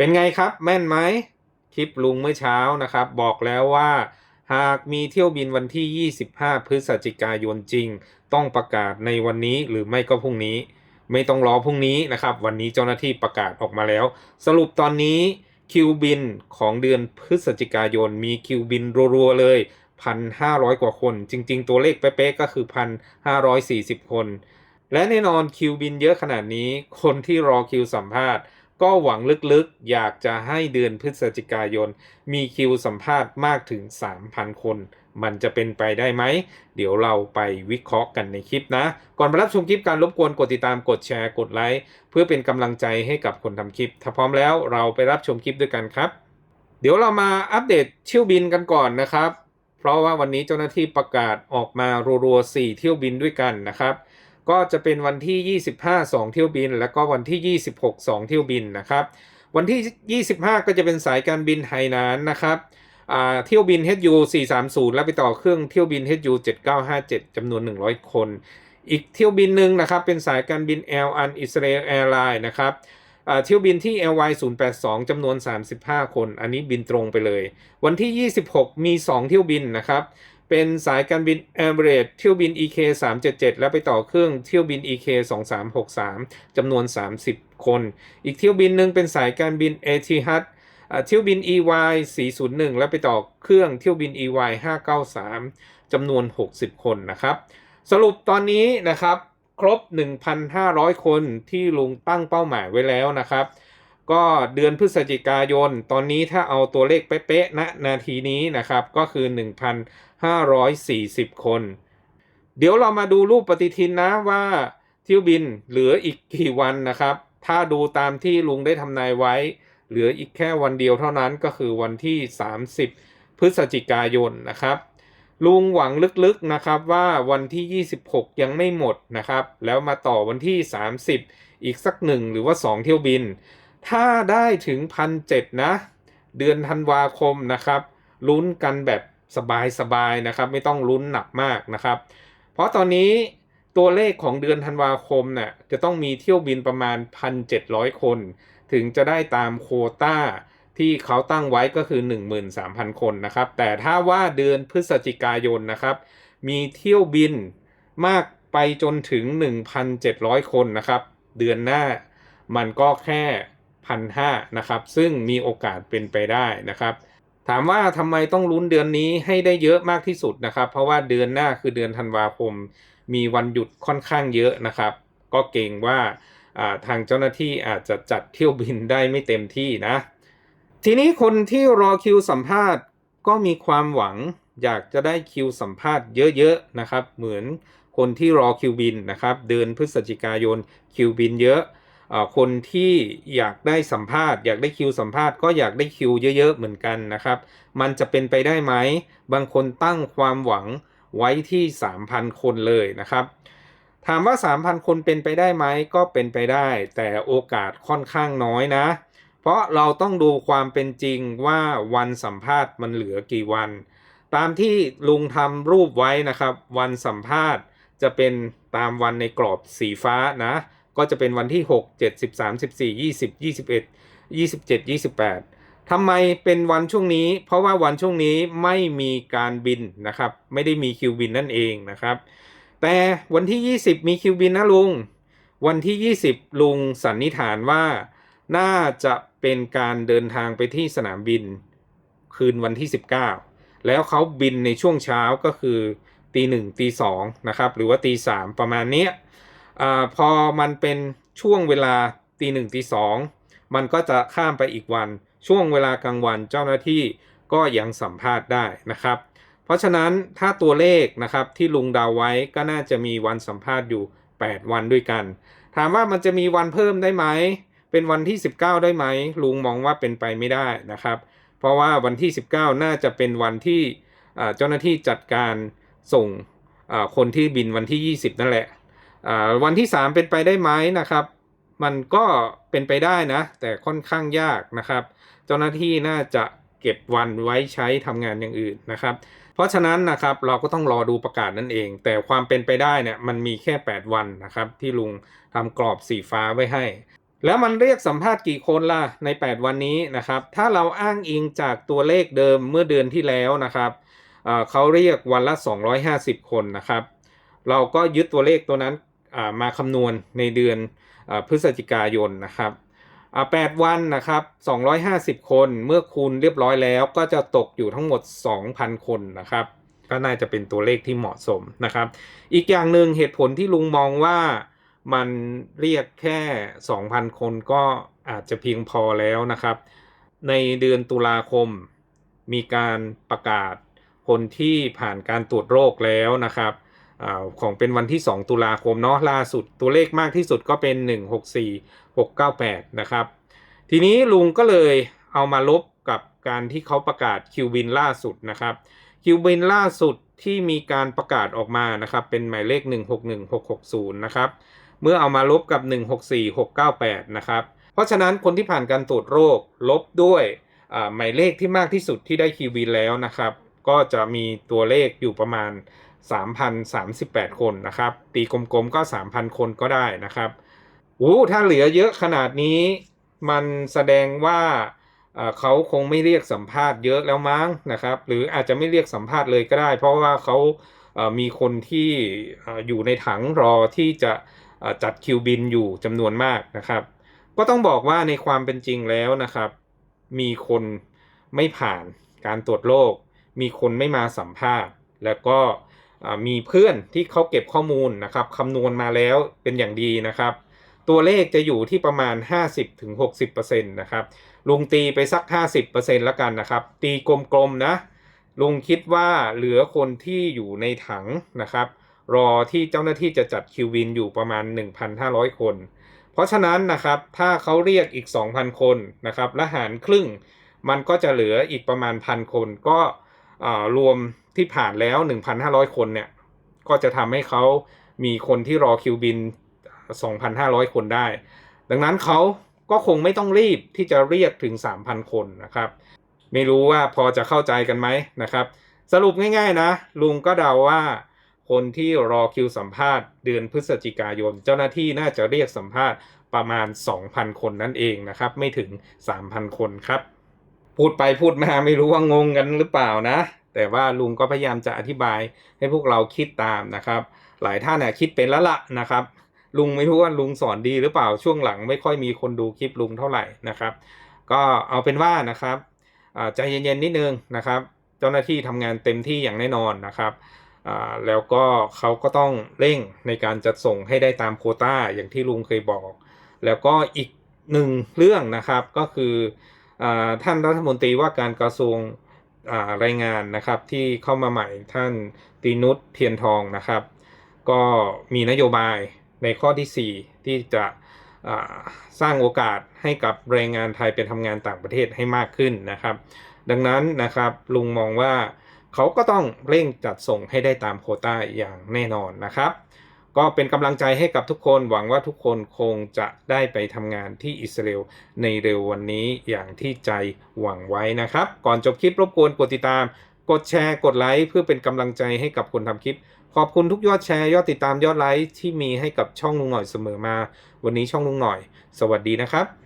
เป็นไงครับแม่นไหมคลิปลุงเมื่อเช้านะครับ บอกแล้วว่า หากมีเที่ยวบินวันที่ 25 พฤศจิกายนจริง ต้องประกาศในวันนี้หรือไม่ก็พรุ่งนี้ ไม่ต้องรอพรุ่งนี้นะครับ วันนี้เจ้าหน้าที่ประกาศออกมาแล้ว สรุปตอนนี้คิวบินของเดือนพฤศจิกายนมีคิวบินรัวๆเลย1,500 กว่าคน จริง ๆ ตัวเลขเป๊ะๆก็คือ 1,540 คน และแน่นอนคิวบินเยอะขนาดนี้ คนที่รอคิวสัมภาษณ์ ก็หวังลึกๆ อยากจะให้เดือนพฤศจิกายน มีคิวสัมภาษณ์มากถึง 3,000 คน มันจะเป็นไปได้ไหม เดี๋ยวเราไปวิเคราะห์กันในคลิปนะ ก่อนไปรับชมคลิปการรบกวนกดติดตามกดแชร์กดไลค์ เพื่อเป็นกำลังใจให้กับคนทำคลิป ถ้าพร้อมแล้วเราไปรับชมคลิปด้วยกันครับ เดี๋ยวเรามาอัปเดตเที่ยวบินกันก่อนนะครับ เพราะว่าวันนี้เจ้าหน้าที่ประกาศออกมารัวๆ4เที่ยวบินด้วยกันนะครับ ก็จะเป็นวันที่ 25 2 เที่ยวบิน แล้วก็วันที่ 26 2 เที่ยวบินนะครับ วันที่ 25 ก็จะเป็นสายการบินไหหนานนะครับเที่ยวบิน HU 430 แล้วไปต่อเครื่องเที่ยวบิน HU 7957จำนวน 100 คน อีกเที่ยวบินหนึ่งนะครับ เป็นสายการบิน Air An Israel Airline นะครับเที่ยวบินที่ LY 082จำนวน 35 คน อันนี้บินตรงไปเลย วันที่ 26 มี 2 เที่ยวบินนะครับ เป็นสายการบิน a m i r a t e เที่ยวบิน EK 377 แล้วไปต่อเครื่องเที่ยวบิน EK 2363จำนวน 30 คน อีกเที่ยวบินหนึ่งเป็นสายการบิน Etihad เที่ยวบิน EY 401 แล้วไปต่อเครื่องเที่ยวบิน EY 593จำนวน 60 คนนะครับ สรุปตอนนี้นะครับครบ 1,500 คนที่ลุงตั้งเป้าหมายไว้แล้วนะครับ ก็เดือนพฤศจิกายน ตอนนี้ถ้าเอาตัวเลขเป๊ะๆณนาทีนี้นะครับ ก็คือ 540 คน เดี๋ยวเรามาดูรูปปฏิทินนะว่าเที่ยวบินเหลืออีกกี่วันนะครับ ถ้าดูตามที่ลุงได้ทำนายไว้ เหลืออีกแค่วันเดียวเท่านั้นก็คือวันที่ 30 พฤศจิกายนนะครับ ลุงหวังลึกๆนะครับว่าวันที่ 26 ยังไม่หมดนะครับ แล้วมาต่อวันที่ 30 อีกสักหนึ่งหรือว่า 2 เที่ยวบิน ถ้าได้ถึงพันเนะ เดือนธันวาคมนะครับลุ้นกันแบบ สบายๆนะครับไม่ต้องลุ้นหนักมากนะครับ เพราะตอนนี้ตัวเลขของเดือนธันวาคมเนี่ยจะต้องมีเที่ยวบินประมาณ 1,700 คน ถึงจะได้ตามโคต้าที่เขาตั้งไว้ก็คือ 13,000 คนนะครับ แต่ถ้าว่าเดือนพฤศจิกายนนะครับ มีเที่ยวบินมากไปจนถึง 1,700 คนนะครับ เดือนหน้ามันก็แค่พันห้านะครับ ซึ่งมีโอกาสเป็นไปได้นะครับ ถามว่าทำไมต้องลุ้นเดือนนี้ให้ได้เยอะมากที่สุดนะครับ เพราะว่าเดือนหน้าคือเดือนธันวาคม มีวันหยุดค่อนข้างเยอะนะครับ ก็เกรงว่าทางเจ้าหน้าที่อาจจะจัดเที่ยวบินได้ไม่เต็มที่นะ ทีนี้คนที่รอคิวสัมภาษณ์ก็มีความหวังอยากจะได้คิวสัมภาษณ์เยอะๆนะครับ เหมือนคนที่รอคิวบินนะครับ เดือนพฤศจิกายนคิวบินเยอะ คนที่อยากได้สัมภาษณ์อยากได้คิวสัมภาษณ์ก็อยากได้คิวเยอะๆเหมือนกันนะครับ มันจะเป็นไปได้ไหม บางคนตั้งความหวังไว้ที่ 3,000 คนเลยนะครับ ถามว่า 3,000 คนเป็นไปได้ไหมก็เป็นไปได้ แต่โอกาสค่อนข้างน้อยนะ เพราะเราต้องดูความเป็นจริงว่าวันสัมภาษณ์มันเหลือกี่วัน ตามที่ลุงทำรูปไว้นะครับ วันสัมภาษณ์จะเป็นตามวันในกรอบสีฟ้านะ ก็จะเป็นวันที่ 6 7 13 14 20 21 27 28ทำไมเป็นวันช่วงนี้ เพราะว่าวันช่วงนี้ไม่มีการบินนะครับ ไม่ได้มีคิวบินนั่นเองนะครับ แต่วันที่ 20 มีคิวบินนะลุง วันที่ 20 ลุงสันนิษฐานว่าน่าจะเป็นการเดินทางไปที่สนามบินคืนวันที่ 19 แล้วเขาบินในช่วงเช้าก็คือตีหนึ่งตีสองนะครับ หรือว่าตีสามประมาณนี้ อพอมันเป็นช่วงเวลาตีหนึ่งตีสองมันก็จะข้ามไปอีกวันช่วงเวลากลางวันเจ้าหน้าที่ก็ยังสัมภาษณ์ได้นะครับ เพราะฉะนั้นถ้าตัวเลขนะครับที่ลุงดาวไว้ก็น่าจะมีวันสัมภาษณ์อยู่ 8 วันด้วยกัน ถามว่ามันจะมีวันเพิ่มได้ไหม เป็นวันที่ 19 ได้ไหม ลุงมองว่าเป็นไปไม่ได้นะครับ เพราะว่าวันที่ 19 น่าจะเป็นวันที่เจ้าหน้าที่จัดการส่งคนที่บินวันที่ 20 นั่นแหละ วันที่ 3 เป็นไปได้ไหมนะครับ มันก็เป็นไปได้นะ แต่ค่อนข้างยากนะครับ เจ้าหน้าที่น่าจะเก็บวันไว้ใช้ทำงานอย่างอื่นนะครับ เพราะฉะนั้นนะครับเราก็ต้องรอดูประกาศนั่นเอง แต่ความเป็นไปได้เนี่ยมันมีแค่ 8 วันนะครับ ที่ลุงทำกรอบสีฟ้าไว้ให้ แล้วมันเรียกสัมภาษณ์กี่คนล่ะใน 8 วันนี้นะครับ ถ้าเราอ้างอิงจากตัวเลขเดิมเมื่อเดือนที่แล้วนะครับเขาเรียกวันละ 250 คนนะครับ เราก็ยึดตัวเลขตัวนั้น มาคำนวณในเดือนอพฤศจิกายนนะครับ8วันนะครับ250คนเมื่อคูณเรียบร้อยแล้วก็จะตกอยู่ทั้งหมด2,000คนนะครับ ก็น่าจะเป็นตัวเลขที่เหมาะสมนะครับ อีกอย่างหนึ่งเหตุผลที่ลุงมองว่ามันเรียกแค่2,000คนก็อาจจะเพียงพอแล้วนะครับ ในเดือนตุลาคมมีการประกาศคนที่ผ่านการตรวจโรคแล้วนะครับ ของเป็นวันที่ 2 ตุลาคมเนาะล่าสุดตัวเลขมากที่สุดก็เป็น 164698 นะครับ ทีนี้ลุงก็เลยเอามาลบกับการที่เขาประกาศคิวบินล่าสุดนะครับคิวบินล่าสุดที่มีการประกาศออกมานะครับ เป็นหมายเลข 161660 นะครับ เมื่อเอามาลบกับ 164698 นะครับ เพราะฉะนั้นคนที่ผ่านการตรวจโรคลบด้วยหมายเลขที่มากที่สุดที่ได้คิวบินแล้วนะครับ ก็จะมีตัวเลขอยู่ประมาณ 3,038 คนนะครับ ตีกลมๆก็ 3,000 คนก็ได้นะครับโอ้ถ้าเหลือเยอะขนาดนี้ มันแสดงว่าเขาคงไม่เรียกสัมภาษณ์เยอะแล้วมั้งนะครับ หรืออาจจะไม่เรียกสัมภาษณ์เลยก็ได้ เพราะว่าเขามีคนที่อยู่ในถังรอที่จะจัดคิวบินอยู่จำนวนมากนะครับ ก็ต้องบอกว่าในความเป็นจริงแล้วนะครับ มีคนไม่ผ่านการตรวจโรคมีคนไม่มาสัมภาษณ์ แล้วก็ มีเพื่อนที่เขาเก็บข้อมูลนะครับคำนวณมาแล้วเป็นอย่างดีนะครับ ตัวเลขจะอยู่ที่ประมาณ 50-60%นะครับลุงตีไปสัก 50%แล้วกันนะครับ ตีกลมๆนะลุงคิดว่าเหลือคนที่อยู่ในถังนะครับ รอที่เจ้าหน้าที่จะจัดคิววินอยู่ประมาณ 1,500 คน เพราะฉะนั้นนะครับถ้าเขาเรียกอีก 2,000 คนนะครับและหารครึ่ง มันก็จะเหลืออีกประมาณพันคนก็ รวมที่ผ่านแล้ว 1,500 คนเนี่ย ก็จะทำให้เขามีคนที่รอคิวบิน 2,500 คนได้ ดังนั้นเขาก็คงไม่ต้องรีบที่จะเรียกถึง 3,000 คนนะครับ ไม่รู้ว่าพอจะเข้าใจกันไหมนะครับ สรุปง่ายๆนะ ลุงก็เดาว่า คนที่รอคิวสัมภาษณ์เดือนพฤศจิกายน เจ้าหน้าที่น่าจะเรียกสัมภาษณ์ประมาณ 2,000 คนนั่นเองนะครับ ไม่ถึง 3,000 คนครับ พูดไปพูดมาไม่รู้ว่างงกันหรือเปล่านะ แต่ว่าลุงก็พยายามจะอธิบายให้พวกเราคิดตามนะครับ หลายท่านน่ะคิดเป็นแล้วละนะครับ ลุงไม่รู้ว่าลุงสอนดีหรือเปล่าช่วงหลังไม่ค่อยมีคนดูคลิปลุงเท่าไหร่นะครับ ก็เอาเป็นว่านะครับใจเย็นๆนิดนึงนะครับ เจ้าหน้าที่ทำงานเต็มที่อย่างแน่นอนนะครับแล้วก็เขาก็ต้องเร่งในการจัดส่งให้ได้ตามโควต้าอย่างที่ลุงเคยบอก แล้วก็อีกหนึ่งเรื่องนะครับก็คือ ท่านรัฐมนตรีว่าการกระทรวงอ่าแรงงานนะครับที่เข้ามาใหม่ท่านตีนุชเทียนทองนะครับ ก็มีนโยบายในข้อที่ 4 ที่จะสร้างโอกาสให้กับแรงงานไทยไปทำงานต่างประเทศให้มากขึ้นนะครับ ดังนั้นนะครับลุงมองว่าเขาก็ต้องเร่งจัดส่งให้ได้ตามโคต้าอย่างแน่นอนนะครับ ก็เป็นกำลังใจให้กับทุกคนหวังว่าทุกคนคงจะได้ไปทำงานที่อิสราเอลในเร็ววันนี้อย่างที่ใจหวังไว้นะครับ ก่อนจบคลิปรบกวนกดติดตาม กดแชร์กดไลค์เพื่อเป็นกำลังใจให้กับคนทำคลิป ขอบคุณทุกยอดแชร์ยอดติดตามยอดไลค์ที่มีให้กับช่องลุงหน่อยเสมอมา วันนี้ช่องลุงหน่อย สวัสดีนะครับ